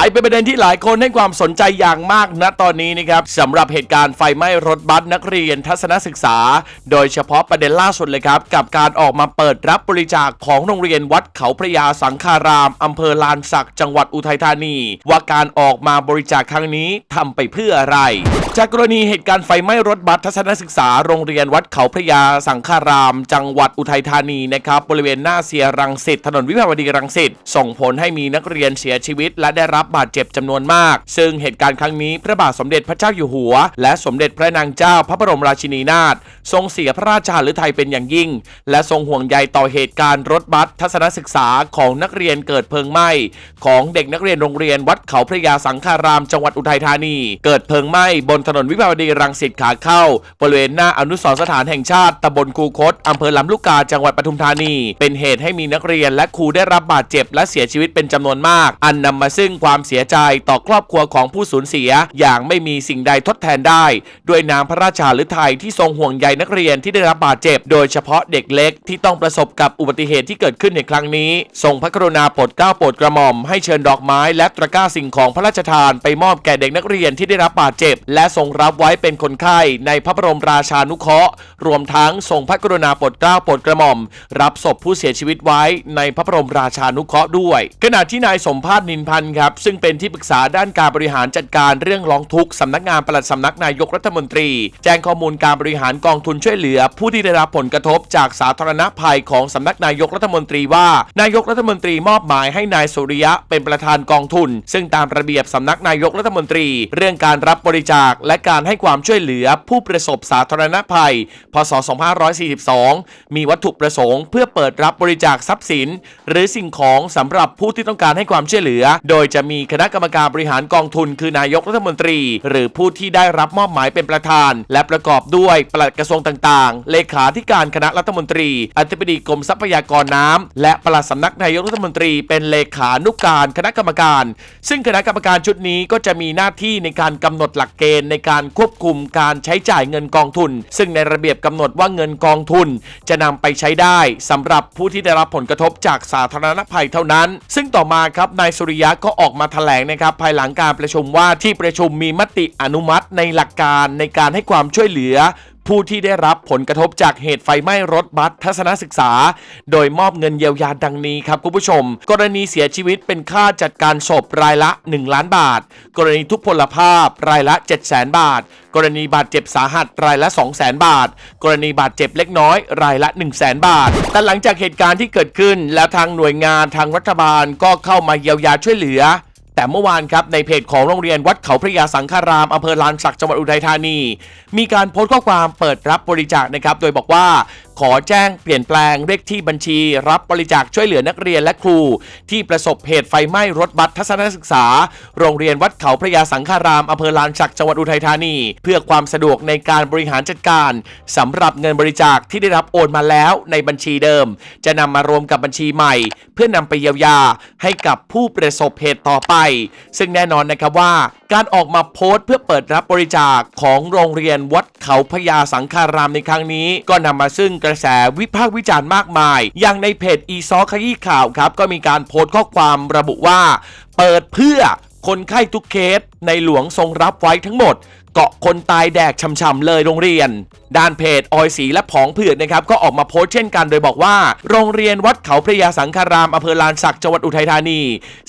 ลายเป็นประเด็นที่หลายคนให้ความสนใจอย่างมากนะตอนนี้นะครับสำหรับเหตุการณ์ไฟไหม้รถบัสนักเรียนทัศนศึกษา โดยเฉพาะประเด็นล่าสุดเลยครับกับการออกมาเปิดรับบริจาคของโรงเรียนวัดเขาพระยาสังฆารามอำเภอลานสักจังหวัดอุทัยธานี ว่าการออกมาบริจาคครั้งนี้ทำไปเพื่ออะไร จากกรณีเหตุการณ์ไฟไหม้รถบัสทัศนศึกษาโรงเรียนวัดเขาพระยาสังฆาราม จังหวัดอุทัยธานีนะครับบริเวณหน้าเซียรังสิตถนนวิภาวดีรังสิตส่งผลให้มีนักเรียนเสียชีวิตและได้รับบาดเจ็บจำนวนมาก ซึ่งเหตุการณ์ครั้งนี้พระบาทสมเด็จพระเจ้าอยู่หัว และสมเด็จพระนางเจ้าพระบรมราชินีนาถทรงเสียพระราชาฤทัยเป็นอย่างยิ่ง และทรงห่วงใยต่อเหตุการณ์รถบัสทัศนศึกษาของนักเรียนเกิดเพลิงไหม้ ของเด็กนักเรียนโรงเรียนวัดเขาพระยาสังฆารามจังหวัดอุทัยธานี เกิดเพลิงไหม้บนถนนวิภาวดีรังสิตขาเข้า บริเวณหน้าอนุสรสถานแห่งชาติตำบลคูคตอำเภอลำลูกกาจังหวัดปทุมธานี เป็นเหตุให้มีนักเรียนและครูได้รับบาดเจ็บและเสียชีวิตเป็นจำนวนมาก อันนำมาซึ่งความความเสียใจต่อครอบครัวของผู้สูญเสีย อย่างไม่มีสิ่งใดทดแทนได้ ด้วยน้ำพระราชาฤทัยที่ทรงห่วงใยนักเรียนที่ได้รับบาดเจ็บ โดยเฉพาะเด็กเล็กที่ต้องประสบกับอุบัติเหตุที่เกิดขึ้นในครั้งนี้ทรงพระกรุณาโปรดเกล้าโปรดกระหม่อมให้เชิญดอกไม้และตะกร้าสิ่งของพระราชทานไปมอบแก่เด็กนักเรียนที่ได้รับบาดเจ็บ และทรงรับไว้เป็นคนไข้ในพระบรมราชานุเคราะห์ รวมทั้งทรงพระกรุณาโปรดเกล้าโปรดกระหม่อม รับศพผู้เสียชีวิตไว้ในพระบรมราชานุเคราะห์ด้วย ขณะที่นายสมภาษณ์นินพันธ์ครับซึ่งเป็นที่ปรึกษาด้านการบริหารจัดการเรื่องร้องทุกข์สำนักงานปลัดสำนักนายกรัฐมนตรี แจ้งข้อมูลการบริหารกองทุนช่วยเหลือ ผู้ที่ได้รับผลกระทบจากสาธารณภัยของสำนักนายกรัฐมนตรีว่า นายกรัฐมนตรีมอบหมายให้นายสุริยะเป็นประธานกองทุน ซึ่งตามระเบียบสำนักนายกรัฐมนตรี เรื่องการรับบริจาค และการให้ความช่วยเหลือผู้ประสบสาธารณภัย พศ 2542 มีวัตถุประสงค์ เพื่อเปิดรับบริจาคทรัพย์สิน หรือสิ่งของสำหรับผู้ที่ต้องการให้ความช่วยเหลือ โดยจะมีคณะกรรมการบริหารกองทุน คือนายกรัฐมนตรี หรือผู้ที่ได้รับมอบหมายเป็นประธาน และประกอบด้วยปลัดกระทรวงต่างๆ เลขาธิการคณะรัฐมนตรี อธิบดีกรมทรัพยากรน้ำและปลัดสำนักนายกรัฐมนตรี เป็นเลขานุการคณะกรรมการ ซึ่งคณะกรรมการชุดนี้ก็จะมีหน้าที่ในการกำหนดหลักเกณฑ์ในการควบคุมการใช้จ่ายเงินกองทุน ซึ่งในระเบียบกำหนดว่าเงินกองทุน จะนำไปใช้ได้สำหรับผู้ที่ได้รับผลกระทบจากสาธารณภัยเท่านั้น ซึ่งต่อมาครับนายสุริยะก็ออกมาแถลงนะครับภายหลังการประชุมว่าที่ประชุมมีมติอนุมัติในหลักการในการให้ความช่วยเหลือผู้ที่ได้รับผลกระทบจากเหตุไฟไหม้รถบัสทัศนศึกษา โดยมอบเงินเยียวยาดังนี้ครับคุณผู้ชม กรณีเสียชีวิตเป็นค่าจัดการศพรายละ 1 ล้านบาท กรณีทุพพลภาพรายละ 7 0 0 0 0 0 บาท กรณีบาดเจ็บสาหัสรายละ 2 0 0 0 0 0 บาท กรณีบาดเจ็บเล็กน้อยรายละ 1 0 0 0 0 0 บาท แต่หลังจากเหตุการณ์ที่เกิดขึ้น แล้วทางหน่วยงานทางรัฐบาลก็เข้ามาเยียวยาช่วยเหลือ แต่เมื่อวานครับในเพจของโรงเรียนวัดเขาพระยาสังฆารามอำเภอลานสักจังหวัดอุทัยธานี มีการโพสต์ข้อความเปิดรับบริจาคนะครับ โดยบอกว่า ขอแจ้งเปลี่ยนแปลงเลขที่บัญชี รับบริจาคช่วยเหลือนักเรียนและครู ที่ประสบเหตุไฟไหม้รถบัสทัศนศึกษา โรงเรียนวัดเขาพระยาสังฆารามอำเภอลานสักจังหวัดอุทัยธานี เพื่อความสะดวกในการบริหารจัดการสำหรับเงินบริจาคที่ได้รับโอนมาแล้วในบัญชีเดิม จะนำมารวมกับบัญชีใหม่ เพื่อนำไปเยียวยาให้กับผู้ประสบเหตุต่อไป ซึ่งแน่นอนนะครับว่า การออกมาโพสต์เพื่อเปิดรับบริจาคของโรงเรียนวัดเขาพญาสังคารามในครั้งนี้ ก็นำมาซึ่งกระแสวิพากษ์วิจารณ์มากมาย อย่างในเพจอีซอขยี้ข่าวครับ ก็มีการโพสต์ข้อความระบุว่า เปิดเพื่อคนไข้ทุกเคสในหลวงทรงรับไว้ทั้งหมด เกาะคนตายแดกช่ำๆเลยโรงเรียน ด้านเพจออยสีและผองเผือกนะครับก็ออกมาโพสต์เช่นกันโดยบอกว่า โรงเรียนวัดเขาพระยาสังฆารามอำเภอลานสักจังหวัดอุทัยธานี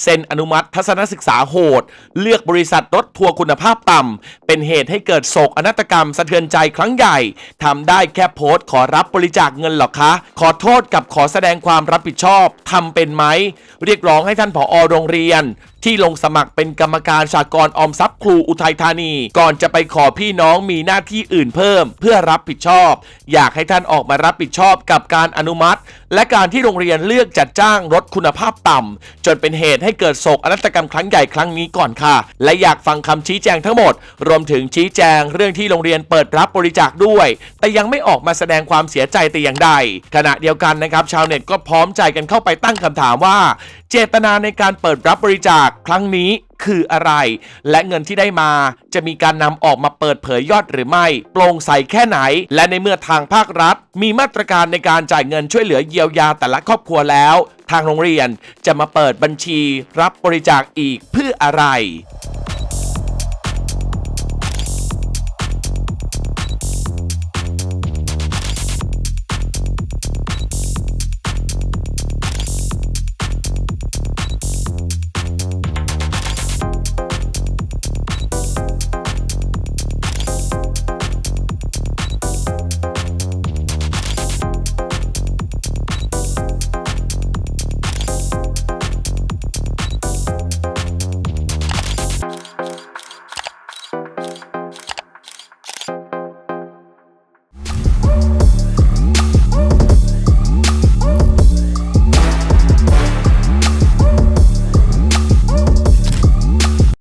เซ็นอนุมัติทัศนศึกษาโหด เลือกบริษัทรถทัวร์คุณภาพต่ำเป็นเหตุให้เกิดโศกอนาตกรรมสะเทือนใจครั้งใหญ่ทำได้แค่โพสต์ขอรับบริจาคเงินหรอคะ ขอโทษกับขอแสดงความรับผิดชอบทำเป็นไหม เรียกร้องให้ท่านผอโรงเรียน ที่ลงสมัครเป็นกรรมการสากลออมทรัพย์ครูอุทัยธานี ก่อนจะไปขอพี่น้องมีหน้าที่อื่นเพิ่ม เพื่อรับผิดชอบ อยากให้ท่านออกมารับผิดชอบกับการอนุมัติ และการที่โรงเรียนเลือกจัดจ้างรถคุณภาพต่ำจนเป็นเหตุให้เกิดโศกอนาตกรรมครั้งใหญ่ครั้งนี้ก่อนค่ะ และอยากฟังคำชี้แจงทั้งหมด รวมถึงชี้แจงเรื่องที่โรงเรียนเปิดรับบริจาคด้วย แต่ยังไม่ออกมาแสดงความเสียใจแต่อย่างใด ขณะเดียวกันนะครับ ชาวเน็ตก็พร้อมใจกันเข้าไปตั้งคำถามว่า เจตนาในการเปิดรับบริจาคครั้งนี้ คืออะไร และเงินที่ได้มาจะมีการนำออกมาเปิดเผยยอดหรือไม่ โปร่งใสแค่ไหน และในเมื่อทางภาครัฐ มีมาตรการในการจ่ายเงินช่วยเหลือเยียวยาแต่ละครอบครัวแล้ว ทางโรงเรียนจะมาเปิดบัญชีรับบริจาคอีกเพื่ออะไร